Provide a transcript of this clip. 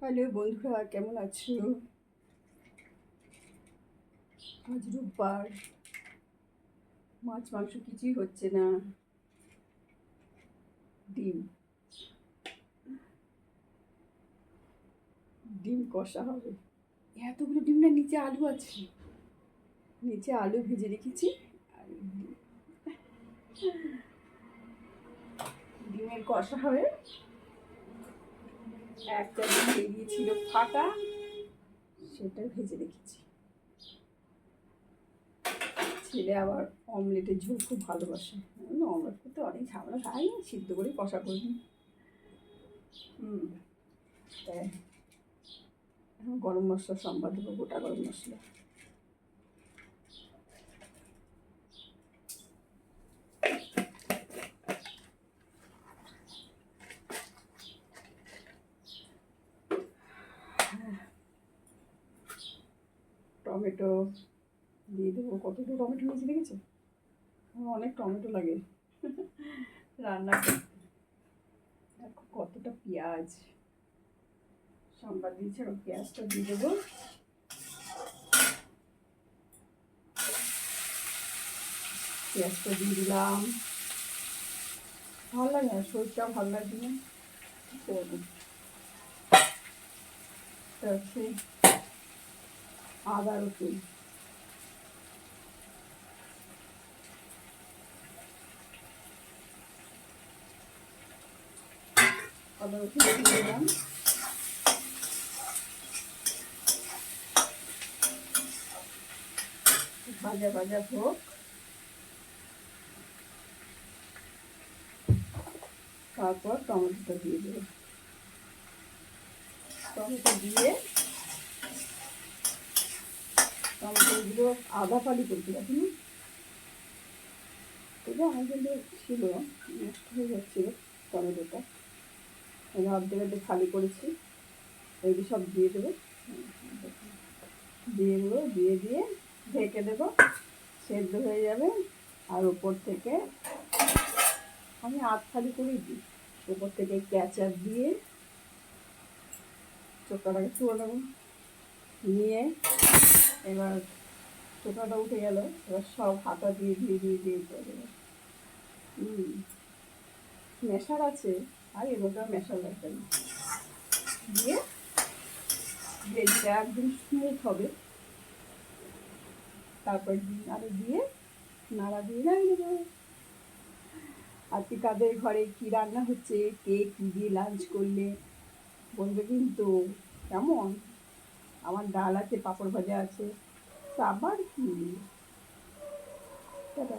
Hello বন্ধুরা, কেমন আছো? আজ রোববার। মাছ, মাংস কিছুই হচ্ছে না। ডিম। ডিম কষা হবে। এতগুলো ডিম না, নিচে আলু আছে। নিচে আলু ভেজে রেখেছি। আর ডিম। ডিমের কষা হবে। একটা বেরিয়েছিল ফাটা সেটা ভেজে রেখেছি। ছেলে আবার অমলেটের ঝোল খুব ভালোবাসে। অমলেট করতে অনেক ঝামেলা খাই সিদ্ধ করে কষা করি। হুম, তাই। গরম মশলা, সম্বাদ দেবো, গোটা গরম মশলা। টমেটো দিয়ে দেবো। কতটা টমেটো নিয়েছি দেখেছ? আমার অনেক টমেটো লাগে। রান্না দেখো কতটা পেঁয়াজ। সম্বাদ দিয়েছে এবং পেঁয়াজটা দিয়ে দেবো। পেঁয়াজটা দিয়ে দিলাম। ভালো লাগে না? শরীরটা ভালো লাগবে না? কি করব? তা আদা রসুন আদা রসুন দিয়ে দিলাম ভাজা ভাজা হোক তারপর টমেটোটা দিয়ে দেবো টমেটো দিয়ে ফালি করতে পারি না তবে আমার কিন্তু ছিল, নষ্ট হয়ে যাচ্ছিল টমেটোটা। আমি অর্ধেক অর্ধেক ফালি করেছি। এগুলো সব দিয়ে দেবো। দিয়ে দেবো দিয়ে দিয়ে ঢেকে দেবো। সেদ্ধ হয়ে যাবে। আর ওপর থেকে আমি আধ ফালি করেই দিই। ওপর থেকে ক্যাচার দিয়ে চোখাটাকে তুলে নেব। নিয়ে এবার চোখাটা উঠে গেল, এবার সব হাতা দিয়ে দিয়ে দিয়ে দিয়ে করে হুম মেশার আছে, আর আর মেশার লাগবে না দিয়ে গ্রেভিটা একদম স্মুথ হবে। তারপর ডিম আরও দিয়ে নাড়া দিয়ে নাড়িয়ে দেবো। আজকে কাদের ঘরে কী রান্না হচ্ছে, কে কী দিয়ে লাঞ্চ করলে? বলবে কিন্তু কেমন? আমার ডাল আছে, পাঁপড় ভাজা আছে। আবার কি? দাদা।